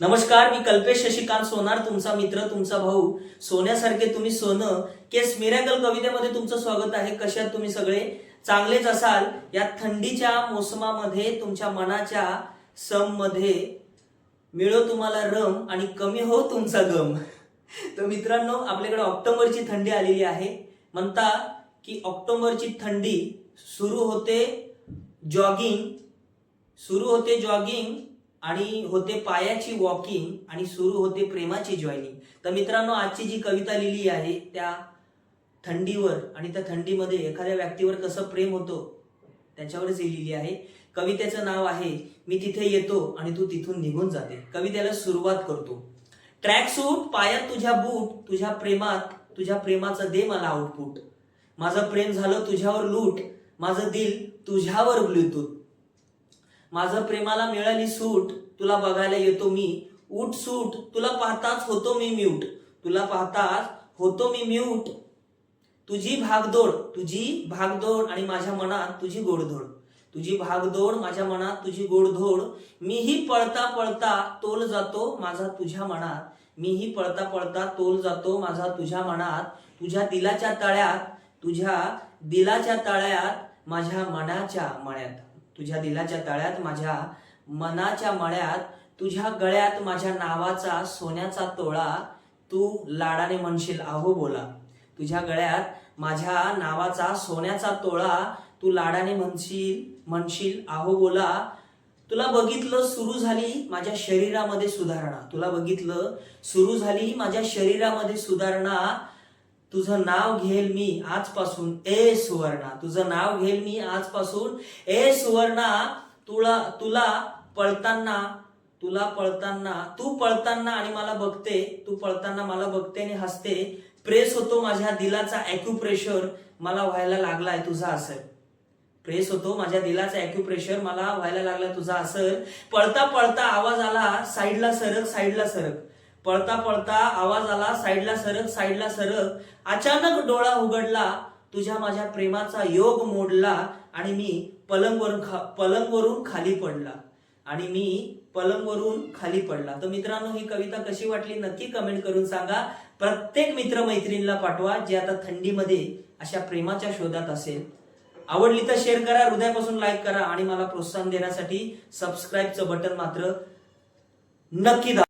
नमस्कार मी कल्पेश शशिकांत सोनार तुमचा मित्र तुमचा भाऊ. सोन्यासारखे तुम्ही सोनं. केस मिरॅकल कवितेमध्ये तुमचं स्वागत आहे. कशात तुम्ही सगळे चांगलेच असाल? या थंडीच्या मोसमामध्ये तुमच्या मनाच्या सममध्ये मिळो तुम्हाला रम आणि कमी हो तुमचा गम. तर मित्रांनो आपल्याकडे ऑक्टोबरची थंडी आलेली आहे. म्हणता की ऑक्टोबरची थंडी सुरू होते जॉगिंग सुरू होते जॉगिंग आणि होते पायाची वॉकिंग आणि सुरू होते प्रेमाची जॉईनिंग तर मित्रांनो आजची जी कविता लिहिली आहे त्या थंडीवर आणि त्या थंडीमध्ये एखाद्या व्यक्तीवर कसं प्रेम होतो त्याच्यावरच लिहिली आहे. कवितेचं नाव आहे मी तिथे येतो आणि तू तिथून निघून जाते. कवितेला सुरुवात करतो. ट्रॅक सूट पायात तुझ्या बूट तुझ्या प्रेमात तुझ्या प्रेमाचं दे मला आउटपुट माझं प्रेम झालं तुझ्यावर लूट माझं दिल तुझ्यावर ब्लूटूथ माझं प्रेमाला मिळाली सूट तुला बघायला येतो मी. उठ सूट तुला पाहताच होतो मी म्यूट तुला पाहताच होतो मी म्यूट तुझी भागदौड तुझी भागदौड आणि माझ्या मनात तुझी गोडधोड. तुझी भागदौड माझ्या मनात तुझी गोडधोड. मीही पळता पळता तोल जातो माझा तुझ्या मनात. मीही पळता पळता तोल जातो माझा तुझ्या मनात. तुझ्या दिलाच्या तळ्यात तुझ्या दिलाच्या तळ्यात माझ्या मनाच्या मळ्यात तुझ्या दिलाच्या तळ्यात माझ्या मनाच्या मळ्यात तुझ्या गळ्यात माझ्या नावाचा सोन्याचा तोळा तू लाडाने म्हणशील. आहो बोला. तुझ्या गळ्यात माझ्या नावाचा सोन्याचा तोळा तू लाडाने म्हणशील म्हणशील. आहो बोला. तुला बघितलं सुरू झाली माझ्या शरीरामध्ये सुधारणा. तुला बघितलं सुरू झाली माझ्या शरीरामध्ये सुधारणा. तुझं नाव घेईल मी आजपासून ए सुवर्णा. तुझं नाव घेईल मी आजपासून ए सुवर्णा तुला तुला पळताना तुला पळताना तू पळताना आणि मला बघते तू पळताना मला बघते आणि हसते. प्रेस होतो माझ्या दिलाचा ॲक्युप्रेशर मला व्हायला लागलाय तुझा असर. प्रेस होतो माझ्या दिलाचा ॲक्युप्रेशर मला व्हायला लागला तुझा असर. पळता पळता आवाज आला साईडला सरक साईडला सरक. पळता पळता आवाज आला साईडला सरक साईडला सरक. अचानक डोळा उघडला तुझ्या माझ्या प्रेमाचा योग मोडला आणि मी पलंगवरून खा पलंगवरून खाली पडला. आणि मी पलंगवरून खाली पडला. तर मित्रांनो ही कविता कशी वाटली नक्की कमेंट करून सांगा. प्रत्येक मित्रमैत्रिणीला पाठवा जे आता थंडीमध्ये अशा प्रेमाच्या शोधात असेल. आवडली तर शेअर करा हृदयापासून लाईक करा आणि मला प्रोत्साहन देण्यासाठी सबस्क्राईबचं बटन मात्र नक्की दाबा.